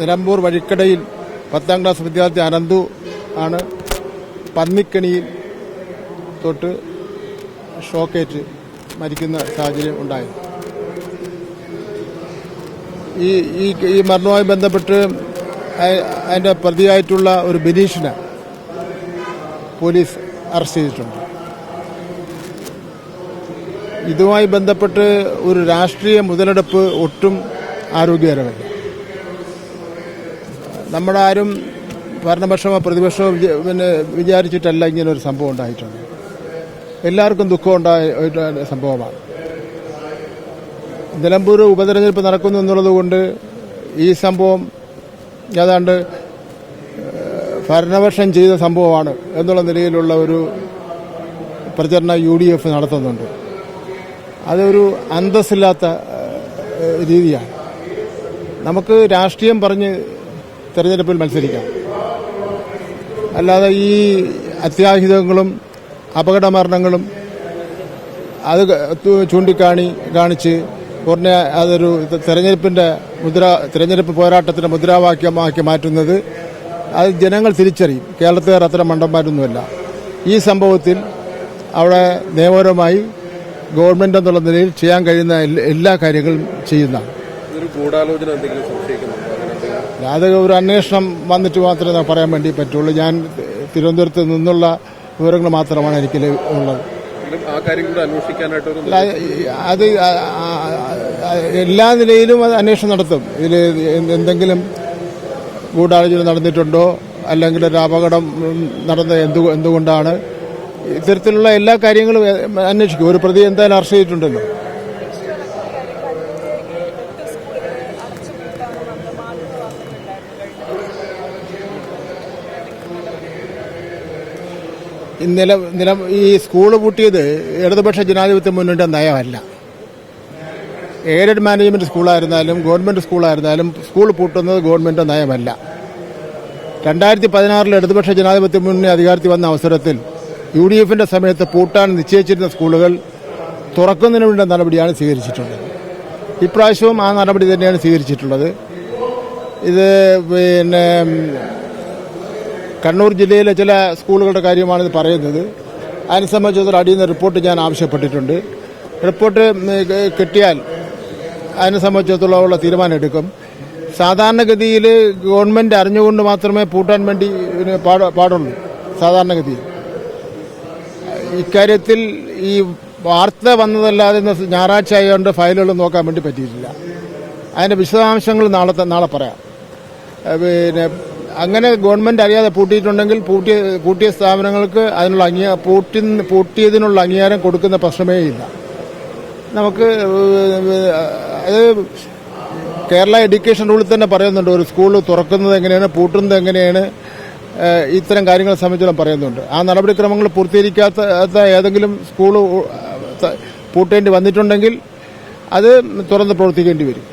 നിലമ്പൂർ വഴിക്കടയിൽ പത്താം ക്ലാസ് വിദ്യാർത്ഥി അനന്തു ആണ് പന്നിക്കണിയിൽ തൊട്ട് ഷോക്കേറ്റ് മരിക്കുന്ന സാഹചര്യം ഉണ്ടായത്. ഈ ഈ ഈ മരണവുമായി ബന്ധപ്പെട്ട് അതിന്റെ പ്രതിയായിട്ടുള്ള ഒരു ബിനീഷിനെ പോലീസ് അറസ്റ്റ് ചെയ്തിട്ടുണ്ട്. ഇതുമായി ബന്ധപ്പെട്ട് ഒരു രാഷ്ട്രീയ മുതലെടുപ്പ് ഒട്ടും ആരോഗ്യകരമല്ല. നമ്മുടെ ആരും ഭരണപക്ഷമോ പ്രതിപക്ഷമോ പിന്നെ വിചാരിച്ചിട്ടല്ല ഇങ്ങനെ ഒരു സംഭവം ഉണ്ടായിട്ടുണ്ട്. എല്ലാവർക്കും ദുഃഖം ഉണ്ടായ സംഭവമാണ്. നിലമ്പൂർ ഉപതെരഞ്ഞെടുപ്പ് നടക്കുന്നു എന്നുള്ളതുകൊണ്ട് ഈ സംഭവം ഏതാണ്ട് ഭരണപക്ഷം ചെയ്ത സംഭവമാണ് എന്നുള്ള നിലയിലുള്ള ഒരു പ്രചരണം യു ഡി എഫ് നടത്തുന്നുണ്ട്. അതൊരു അന്തസ്സില്ലാത്ത രീതിയാണ്. നമുക്ക് രാഷ്ട്രീയം പറഞ്ഞ് തെരഞ്ഞെടുപ്പിൽ മത്സരിക്കാം. അല്ലാതെ ഈ അത്യാഹിതങ്ങളും അപകടമരണങ്ങളും അത് ചൂണ്ടിക്കാണി കാണിച്ച് ഉടനെ അതൊരു തെരഞ്ഞെടുപ്പിന്റെ മുദ്ര തെരഞ്ഞെടുപ്പ് പോരാട്ടത്തിന്റെ മുദ്രാവാക്യമാക്കി മാറ്റുന്നത് അത് ജനങ്ങൾ തിരിച്ചറിയും. കേരളത്തിലെ അത്ര മണ്ടന്മാരൊന്നുമല്ല. ഈ സംഭവത്തിൽ അവിടെ നിയമപരമായി ഗവൺമെന്റ് എന്നുള്ള നിലയിൽ ചെയ്യാൻ കഴിയുന്ന എല്ലാ- കാര്യങ്ങളും ചെയ്യുന്നതാണ്. ഇതൊരു ഗൂഢാലോചന എന്തെങ്കിലും സംശയിക്കുന്നുണ്ടോ? അത് ഒരു അന്വേഷണം വന്നിട്ട് മാത്രമേ പറയാൻ വേണ്ടി പറ്റുള്ളൂ. ഞാൻ തിരുവനന്തപുരത്ത് നിന്നുള്ള വിവരങ്ങൾ മാത്രമാണ് എനിക്ക് ഉള്ളത്. അത് എല്ലാ നിലയിലും അത് അന്വേഷണം നടത്തും. ഇതിൽ എന്തെങ്കിലും ഗൂഢാലോചന നടന്നിട്ടുണ്ടോ? അല്ലെങ്കിൽ ഒരു അപകടം നടന്ന എന്തു എന്തുകൊണ്ടാണ്? ഇത്തരത്തിലുള്ള എല്ലാ കാര്യങ്ങളും അന്വേഷിക്കും. ഒരു പ്രതി എന്തായാലും അറസ്റ്റ് ചെയ്തിട്ടുണ്ടല്ലോ. നില നില ഈ സ്കൂൾ പൂട്ടിയത് ഇടതുപക്ഷ ജനാധിപത്യ മുന്നണിയുടെ നയമല്ല. എയ്ഡഡ് മാനേജ്മെന്റ് സ്കൂളായിരുന്നാലും ഗവൺമെന്റ് സ്കൂളായിരുന്നാലും സ്കൂൾ പൂട്ടുന്നത് ഗവൺമെന്റ് നയമല്ല. രണ്ടായിരത്തി പതിനാറിൽ ഇടതുപക്ഷ ജനാധിപത്യ മുന്നണി അധികാരത്തിൽ വന്ന അവസരത്തിൽ യു ഡി എഫിന്റെ സമയത്ത് പൂട്ടാൻ നിശ്ചയിച്ചിരുന്ന സ്കൂളുകൾ തുറക്കുന്നതിന് വേണ്ട നടപടിയാണ് സ്വീകരിച്ചിട്ടുള്ളത്. ഇപ്രാവശ്യവും ആ നടപടി തന്നെയാണ് സ്വീകരിച്ചിട്ടുള്ളത്. ഇത് പിന്നെ കണ്ണൂർ ജില്ലയിലെ ചില സ്കൂളുകളുടെ കാര്യമാണ് പറയുന്നത്. അതിനെ സംബന്ധിച്ചിടത്തോളം അടിയുന്ന റിപ്പോർട്ട് ഞാൻ ആവശ്യപ്പെട്ടിട്ടുണ്ട്. റിപ്പോർട്ട് കിട്ടിയാൽ അതിനെ സംബന്ധിച്ചിടത്തോളം തീരുമാനം എടുക്കും. സാധാരണഗതിയിൽ ഗവൺമെന്റ് അറിഞ്ഞുകൊണ്ട് മാത്രമേ പൂട്ടാൻ വേണ്ടി പാടുള്ളൂ. സാധാരണഗതിയിൽ. ഇക്കാര്യത്തിൽ ഈ വാർത്ത വന്നതല്ലാതെ ഞായറാഴ്ച ആയതുകൊണ്ട് ഫയലുകൾ നോക്കാൻ വേണ്ടി പറ്റിയിട്ടില്ല. അതിന്റെ വിശദാംശങ്ങൾ നാളെ നാളെ പറയാം. പിന്നെ അങ്ങനെ ഗവൺമെന്റ് അറിയാതെ പൂട്ടിയിട്ടുണ്ടെങ്കിൽ പൂട്ടിയ പൂട്ടിയ സ്ഥാപനങ്ങൾക്ക് അതിനുള്ള അംഗീ പൂട്ടി പൂട്ടിയതിനുള്ള അംഗീകാരം കൊടുക്കുന്ന പ്രശ്നമേ ഇല്ല. നമുക്ക് അത് കേരള എഡ്യൂക്കേഷൻ റൂളിൽ തന്നെ പറയുന്നുണ്ട്. ഒരു സ്കൂൾ തുറക്കുന്നത് എങ്ങനെയാണ് പൂട്ടുന്നത് എങ്ങനെയാണ് ഇത്തരം കാര്യങ്ങളെ സംബന്ധിച്ചോളം പറയുന്നുണ്ട്. ആ നടപടിക്രമങ്ങൾ പൂർത്തീകരിക്കാത്ത ഏതെങ്കിലും സ്കൂൾ പൂട്ടേണ്ടി വന്നിട്ടുണ്ടെങ്കിൽ അത് തുറന്ന് പ്രവർത്തിക്കേണ്ടി വരും.